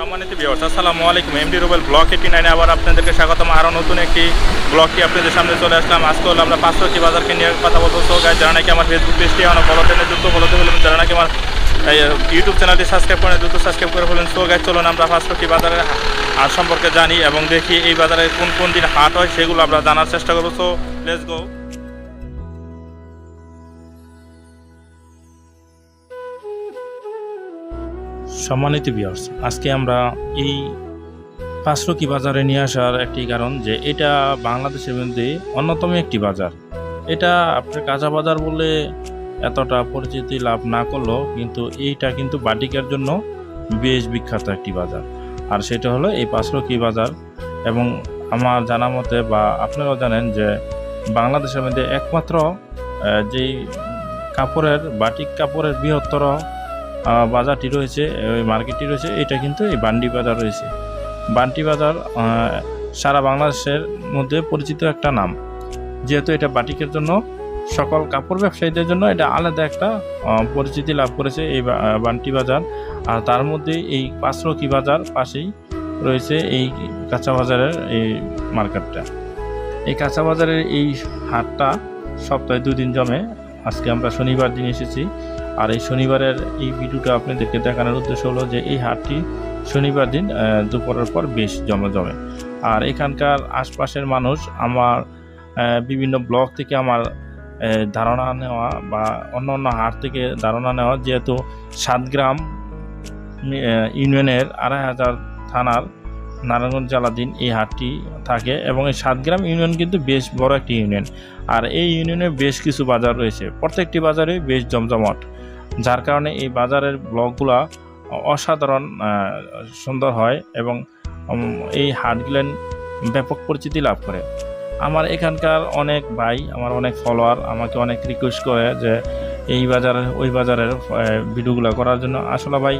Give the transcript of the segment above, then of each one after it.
সম্মানিত বিয়ার্স আসসালামু আলাইকুম। এমডি রুবেল ব্লক এইটি নাইনে আবার আপনাদেরকে স্বাগতম। আরও নতুন একটি ব্লগটি আপনাদের সামনে চলে আসলাম। আজকে হলো আমরা পাঁচশোটি বাজারকে নিয়ে কথা বলব। সো গাছ যারা নাকি আমার ফেসবুক পেজটি আমার ফলো টেনে দ্রুত ফলোতে বলবেন যারা নাকি আমার ইউটিউব চ্যানেলটি সাবস্ক্রাইব করে দ্রুত সাবস্ক্রাইব করে ফেলেন। সো গাছ চলুন আমরা পাঁচশোটি বাজারের হাট সম্পর্কে জানি এবং দেখি এই বাজারে কোন কোন দিন হাট হয়, সেগুলো আমরা জানার চেষ্টা করব। সো লেটস গো সম্মানিত বিয়ার্স আজকে আমরা এই পাঁচরকি বাজারে নিয়ে আসার একটি কারণ যে এটা বাংলাদেশের মধ্যে অন্যতম একটি বাজার। এটা আপনার কাঁচা বাজার বলে এতটা পরিচিতি লাভ না করলেও কিন্তু এইটা কিন্তু বাটিকার জন্য বেশ বিখ্যাত একটি বাজার। আর সেটা হলো এই পাঁচরকি বাজার এবং আমার জানা মতে বা আপনারাও জানেন যে বাংলাদেশের মধ্যে একমাত্র যেই কাপড়ের, বাটিক কাপড়ের বৃহত্তর বাজারটি রয়েছে, ওই মার্কেটটি রয়েছে। এটা কিন্তু এই বান্ডি বাজার রয়েছে। বান্টি বাজার সারা বাংলাদেশের মধ্যে পরিচিত একটা নাম। যেহেতু এটা বাটিকের জন্য, সকল কাপড় ব্যবসায়ীদের জন্য এটা আলাদা একটা পরিচিতি লাভ করেছে এই বান্টি বাজার। আর তার মধ্যে এই পাঁচরকি বাজার পাশেই রয়েছে এই কাঁচা বাজারের এই মার্কেটটা। এই কাঁচা বাজারের এই হাটটা সপ্তাহে দুদিন জমে। আজকে আমরা শনিবার দিন এসেছি। আর এই শনিবারের এই ভিডিওটা আপনাদেরকে দেখানোর উদ্দেশ্য হলো যে এই হাটটি শনিবার দিন দুপুরের পর বেশ জমে জমে আর এখানকার আশপাশের মানুষ আমার বিভিন্ন ব্লগ থেকে আমার ধারণা নেওয়া বা অন্য অন্য হাট থেকে ধারণা নেওয়া যেহেতু সাতগ্রাম ইউনিয়নের আড়াই হাজার থানার নারায়ণগঞ্জ জেলাধীন এই হাটটি থাকে এবং এই সাতগ্রাম ইউনিয়ন কিন্তু বেশ বড় একটি ইউনিয়ন। আর এই ইউনিয়নে বেশ কিছু বাজার রয়েছে। প্রত্যেকটি বাজারে বেশ জমজমাট। যার কারণে এই বাজারের ব্লকগুলা অসাধারণ সুন্দর হয় এবং এই হাটগুলেন ব্যাপক পরিচিতি লাভ করে। আমার এখানকার অনেক ভাই, আমার অনেক ফলোয়ার আমাকে অনেক রিকোয়েস্ট করে যে এই বাজারের, ওই বাজারের ভিডিওগুলো করার জন্য। আসলে ভাই,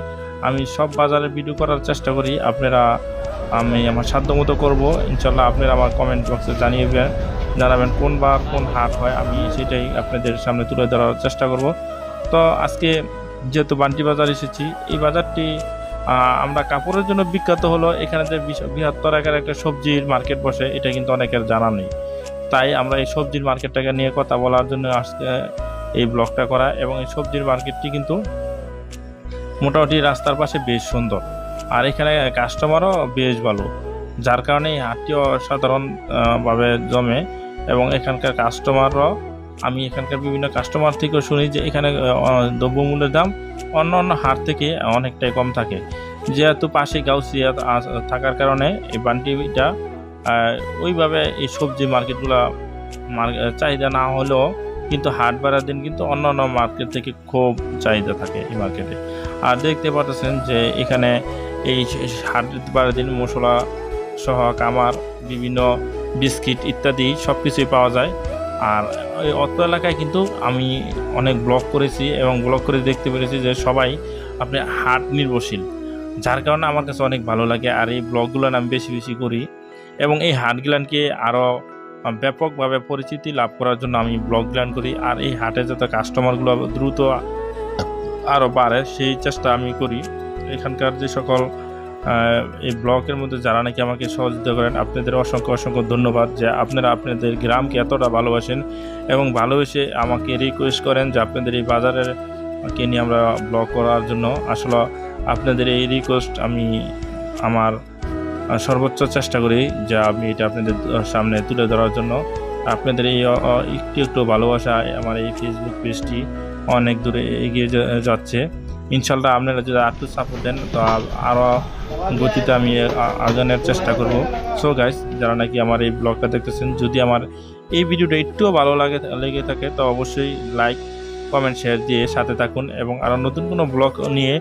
আমি সব বাজারের ভিডিও করার চেষ্টা করি। আপনারা, আমি আমার সাধ্যমতো করব। ইনশাল্লাহ আপনারা আমার কমেন্ট বক্সে জানিয়ে জানাবেন কোন বার কোন হাট হয়। আমি সেটাই আপনাদের সামনে তুলে ধরার চেষ্টা করব। তো আজকে যেহেতু বান্টি বাজার এসেছি এই বাজারটি আমরা কাপড়ের জন্য বিখ্যাত হলো। এখানে যে বৃহত্তর আকার একটা সবজির মার্কেট বসে এটা কিন্তু অনেকের জানা নেই। তাই আমরা এই সবজির মার্কেটটাকে নিয়ে কথা বলার জন্য আজকে এই ব্লগটা করা এবং এই সবজির মার্কেটটি কিন্তু মোটামুটি রাস্তার পাশে বেশ সুন্দর। আর এখানে কাস্টমারও বেশ ভালো যার কারণে এই হাটটি অসাধারণ আহ, ভাবে জমে এবং এখানকার কাস্টমাররাও আমি এখানকার বিভিন্ন কাস্টমার থেকেও শুনি যে এখানে দ্রব্যমূল্যের দাম অন্য অন্য হাট থেকে অনেকটাই কম থাকে। যেহেতু পাশে গাউসিয়া থাকার কারণে এই বান্টিটা ওইভাবে এই সবজি মার্কেটগুলো চাহিদা না হলেও কিন্তু হাট বাড়ার দিন কিন্তু অন্য অন্য মার্কেট থেকে খুব চাহিদা থাকে এই মার্কেটে। আর দেখতে পাচ্ছেন যে এখানে এই হাট বাড়ার দিন মশলা সহ, কামার, বিভিন্ন বিস্কিট ইত্যাদি সব কিছুই পাওয়া যায়। আর অত এলাকায় কিন্তু আমি অনেক ব্লগ করেছি এবং ব্লগ করে দেখতে পেরেছি যে সবাই আপনি হাট নির্ভরশীল, যার কারণে আমার কাছে অনেক ভালো লাগে আর এই ব্লগগুলো আমি বেশি বেশি করি এবং এই হাটগুলানকে আরও ব্যাপকভাবে পরিচিতি লাভ করার জন্য আমি ব্লগ করি আর এই হাটে যাতে কাস্টমারগুলো দ্রুত আরও বাড়ে, সেই চেষ্টা আমি করি। এখানকার যে সকল এই ব্লকের মধ্যে যারা নাকি আমাকে সহযোগিতা করেন, আপনাদের অসংখ্য অসংখ্য ধন্যবাদ যে আপনারা আপনাদের গ্রামকে এতটা ভালোবাসেন এবং ভালোবেসে আমাকে রিকোয়েস্ট করেন যে আপনাদের এই বাজারের কে নিয়ে আমরা ব্লগ করার জন্য। আসলে আপনাদের এই রিকোয়েস্ট আমি আমার সর্বোচ্চ চেষ্টা করি যে আমি এটা আপনাদের সামনে তুলে ধরার জন্য। আপনাদের এই একটু একটু ভালোবাসা আমার এই ফেসবুক পেজটি অনেক দূরে এগিয়ে যাচ্ছে। ইনশাল্লাহ আপনারা যদি আরেকটু সাপোর্ট দেন, তো আরও গতিতে আমি আগানোর চেষ্টা করব। সো গাইস যারা নাকি আমার এই ব্লগটা দেখতেছেন, যদি আমার এই ভিডিওটা একটুও ভালো লাগে, লেগে থাকে, তো অবশ্যই লাইক কমেন্ট শেয়ার দিয়ে সাথে থাকুন এবং আরও নতুন কোনো ব্লগ নিয়ে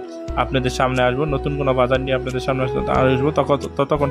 আপনাদের সামনে আসব। নতুন কোনো বাজার নিয়ে আপনাদের সামনে আসব তখন ততক্ষণ